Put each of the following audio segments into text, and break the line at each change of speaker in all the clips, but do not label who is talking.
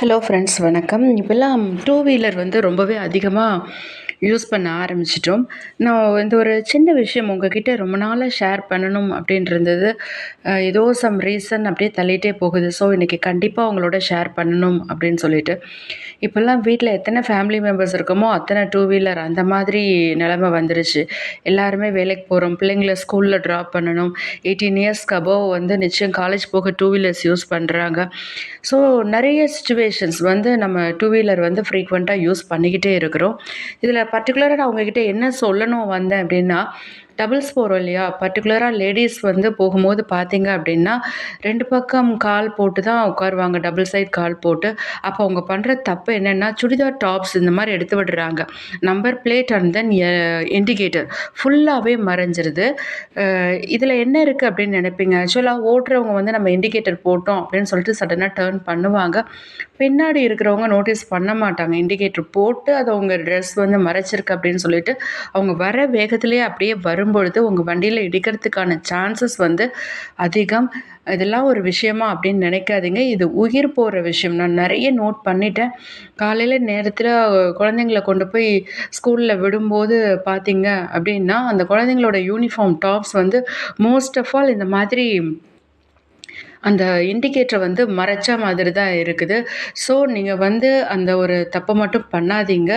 Hello friends வணக்கம். இப்போல்லாம் two wheeler வந்து ரொம்பவே அதிகமாக யூஸ் பண்ண ஆரம்பிச்சிட்டோம். நான் இந்த ஒரு சின்ன விஷயம் உங்ககிட்ட ரொம்ப நாளாக ஷேர் பண்ணணும் அப்படின்றது ஏதோ சம் ரீசன் அப்படியே தள்ளிகிட்டே போகுது. ஸோ இன்றைக்கி கண்டிப்பாக உங்களோட ஷேர் பண்ணணும் அப்படின்னு சொல்லிட்டு. இப்போல்லாம் வீட்டில் எத்தனை ஃபேமிலி மெம்பர்ஸ் இருக்கோமோ அத்தனை டூ வீலர் அந்த மாதிரி நிலமை வந்துருச்சு. எல்லாருமே வேலைக்கு போகிறோம் பிள்ளைங்கள ஸ்கூலில் ட்ராப் பண்ணணும். எயிட்டீன் இயர்ஸ்க்கு அபோவ் வந்து நிச்சயம் காலேஜ் போக டூ வீலர்ஸ் யூஸ் பண்ணுறாங்க ஸோ நிறைய சுச்சுவேஷன்ஸ் வந்து நம்ம டூ வீலர் வந்து ஃப்ரீக்வெண்ட்டாக யூஸ் பண்ணிக்கிட்டே இருக்கிறோம். இதில் பர்டிகுலராக நான் உங்ககிட்ட என்ன சொல்லணும் வந்தேன் அப்படின்னா டபுள்ஸ் போகிறோம் இல்லையா? பர்டிகுலராக லேடிஸ் வந்து போகும்போது பார்த்தீங்க அப்படின்னா ரெண்டு பக்கம் கால் போட்டு தான் உட்காருவாங்க. டபுள் சைட் கால் போட்டு. அப்போ அவங்க பண்ணுற தப்பு என்னென்னா சுடிதார் டாப்ஸ் இந்த மாதிரி எடுத்து விடுறாங்க. Number plate and then indicator ஃபுல்லாகவே மறைஞ்சிருது. இதில் என்ன இருக்குது அப்படின்னு நினைப்பீங்க? ஆக்சுவலாக ஓட்டுறவங்க வந்து நம்ம இண்டிகேட்டர் போட்டோம் அப்படின்னு சொல்லிட்டு சடனாக டேர்ன் பண்ணுவாங்க. பின்னாடி இருக்கிறவங்க நோட்டீஸ் பண்ண மாட்டாங்க. இண்டிகேட்டர் போட்டு அது அவங்க ட்ரெஸ் வந்து மறைச்சிருக்கு அப்படின்னு சொல்லிட்டு அவங்க வர வேகத்திலே அப்படியே வரும். வரும்பொழுது உங்கள் வண்டியில் இடிக்கிறதுக்கான சான்சஸ் வந்து அதிகம். இதெல்லாம் ஒரு விஷயமா அப்படின்னு நினைக்காதீங்க. இது உயிர் போகிற விஷயம். நான் நிறைய நோட் பண்ணிட்டேன். காலையில் நேரத்தில் குழந்தைங்கள கொண்டு போய் ஸ்கூலில் விடும்போது பார்த்தீங்க அப்படின்னா அந்த குழந்தைங்களோட யூனிஃபார்ம் டாப்ஸ் வந்து மோஸ்ட் ஆஃப் ஆல் இந்த மாதிரி அந்த இண்டிகேட்டரை வந்து மறைச்ச மாதிரி தான் இருக்குது. ஸோ நீங்கள் வந்து அந்த ஒரு தப்பை மட்டும் பண்ணாதீங்க.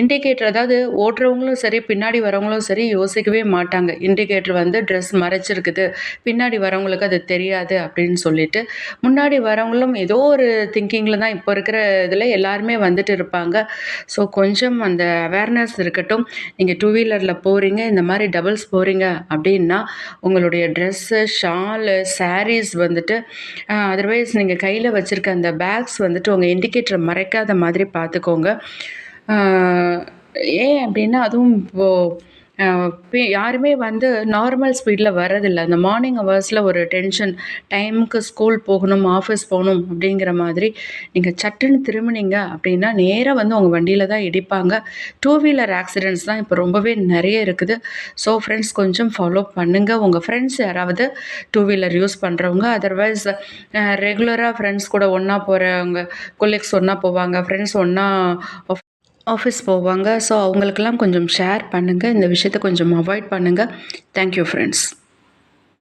இண்டிகேட்டர் அதாவது ஓட்டுறவங்களும் சரி பின்னாடி வரவங்களும் சரி யோசிக்கவே மாட்டாங்க. இண்டிகேட்டர் வந்து ட்ரெஸ் மறைச்சிருக்குது. பின்னாடி வரவங்களுக்கு அது தெரியாது அப்படின்னு சொல்லிட்டு. முன்னாடி வரவங்களும் ஏதோ ஒரு திங்கிங்கில் தான் இப்போ இருக்கிற இதில் எல்லாருமே வந்துட்டு இருப்பாங்க. ஸோ கொஞ்சம் அந்த அவேர்னஸ் இருக்கட்டும். நீங்கள் டூ வீலரில் போகிறீங்க இந்த மாதிரி டபுள்ஸ் போகிறீங்க அப்படின்னா உங்களுடைய ட்ரெஸ்ஸு ஷாலு சாரீஸ் வந்துட்டு அதர்வைஸ் நீங்கள் கையில் வச்சுருக்க அந்த பேக்ஸ் வந்துட்டு உங்கள் இண்டிகேட்டரை மறைக்காத மாதிரி பார்த்துக்கோங்க. ஏன் அப்படின்னா அதுவும் இப்போது யாருமே வந்து நார்மல் ஸ்பீடில் வரதில்லை அந்த மார்னிங் ஹவர்ஸில் ஒரு டென்ஷன் டைமுக்கு ஸ்கூல் போகணும் ஆஃபீஸ் போகணும் அப்படிங்கிற மாதிரி நீங்கள் சட்டுன்னு திரும்பினீங்க அப்படின்னா நேராக வந்து உங்கள் வண்டியில் தான் இடிப்பாங்க. டூ வீலர் ஆக்சிடெண்ட்ஸ் தான் இப்போ ரொம்பவே நிறைய இருக்குது. ஸோ ஃப்ரெண்ட்ஸ் கொஞ்சம் ஃபாலோ பண்ணுங்கள் உங்கள் ஃப்ரெண்ட்ஸ் யாராவது டூ வீலர் யூஸ் பண்ணுறவங்க அதர்வைஸ் ரெகுலராக ஃப்ரெண்ட்ஸ் கூட ஒன்றா போகிறவங்க கொலீக்ஸ் ஒன்றா போவாங்க ஃப்ரெண்ட்ஸ் ஒன்றா ஆஃபீஸ் போவாங்க. ஸோ அவங்களுக்கெல்லாம் கொஞ்சம் ஷேர் பண்ணுங்கள் இந்த விஷயத்தை கொஞ்சம் அவாய்ட் பண்ணுங்கள் தேங்க்யூ ஃப்ரெண்ட்ஸ்